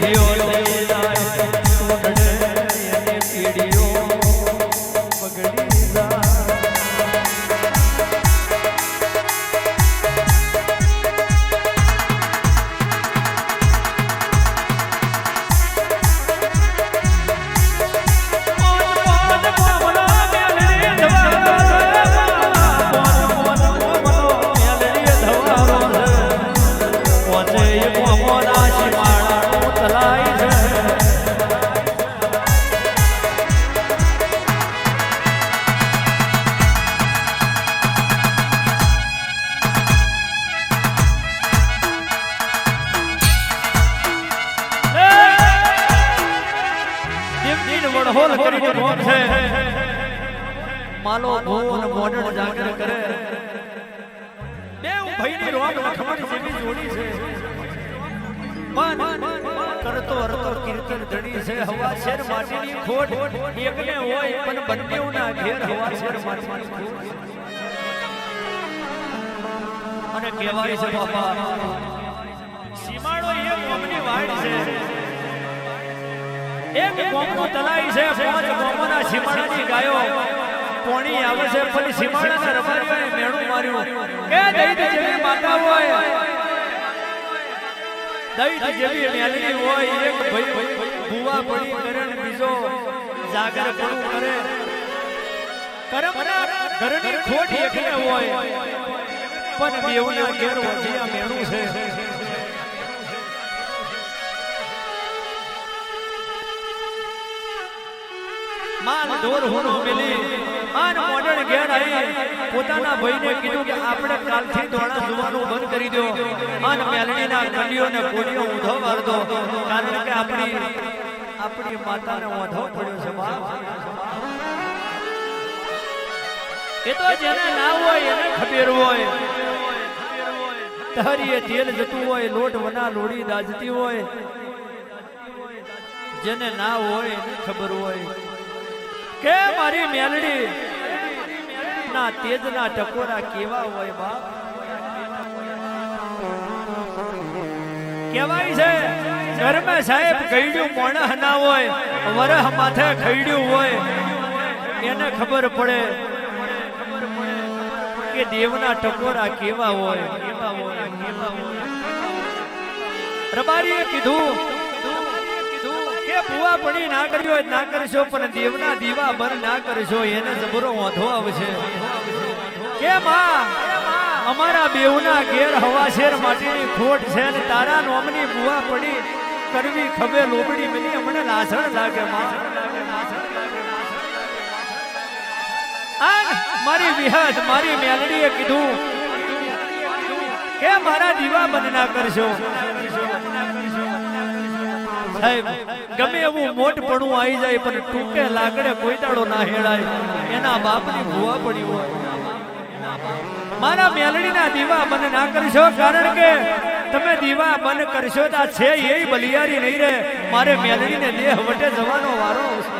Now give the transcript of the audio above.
Dios. વડહોલ કરીને કોણ છે. માલો ભૂન મોડણ જાગર કરે. બેવ ભાઈની રોગ લખમણ જેવી જોડી છે. મન કરતો હરતો કીર્તન ધણી છે. હવા શેર માટીની ખોટ. એકને હોય પણ બંનેવના ઘેર હવા શેર માટીની ખોટ. અને કહેવાય છે બાપા સીમાડો એક કોમની વાડ છે. એક કોમનું તલાઈ છે પાંચ ગોમના સીમાડાની ગાયો. પોણી આવે છે પણ સીમાડાના રબારીઓએ મેણું માર્યું. કે દૈત જેવી માતા હોય. દૈત જેવી મેલડી હોય એક ભાઈ ભૂવા પડી કરે ને બીજો જાગર પડું કરે. કરમના ઘરની ખોટ એકને હોય. પણ બેવના ઘેર વધિયા મેણું છે. માન ઢોર હોનો મિલી. આન મોડણ ઘેર આવી પોતાના ભાઈને કીધું કે આપણે કાલથી દોડા જોવાનું બંધ કરી દો આન મેલણીના કડીઓને કોડીઓ ઊંધો વાળદો. કારણ કે આપણી આપણી માતાને ઊંધો પડ્યો છે, બાપ. એ તો જેને ના હોય એને ખબર હોય. તારીએ તેલ જતું હોય, લોટ વના લોડી દાજતી હોય. જેને ના હોય એને ખબર હોય. કે મારી મેલડી? ના, તેજના ટકોરા કેવા હોય બાપ? કેવાય છે ઘરમાં સાહેબ ગઈડ્યું મોણસ ના હોય, વરહ માથે ખઈડ્યું હોય. એને ખબર પડે કે દેવના ટકોરા કેવા હોય કેવા હોય. રબારીએ કીધું કે બુઆ પડી ના કર્યો ના કરશો, પણ દેવના દીવા બંધ ના કરશો, એને જબરો વાંધો આવશે. કે માં અમારા બેવના ઘેર હવાશેર માટીની ખોટ છે ને તારા નોમની બુઆ પડી કરવી ખબે લોબડી મની અમને લાસણ લાગે, માં. મારી વિહત મારી મેલડીએ કીધું કે મારા દીવા બંધ ના કરશો. સાહેબ ગમે એવું મોટપણું આવી જાય, પણ ટૂંકે લાકડે કોઈ ના હેડાય એના બાપની ભૂવા પડી હોય. મારા મેલડીના દીવા બંધ ના કરશો, કારણ કે તમે દીવા બંધ કરશો તો છે એ બલિયારી નહીં રે. મારે મેલડીને દેહ વટે જવાનો વારો આવશે.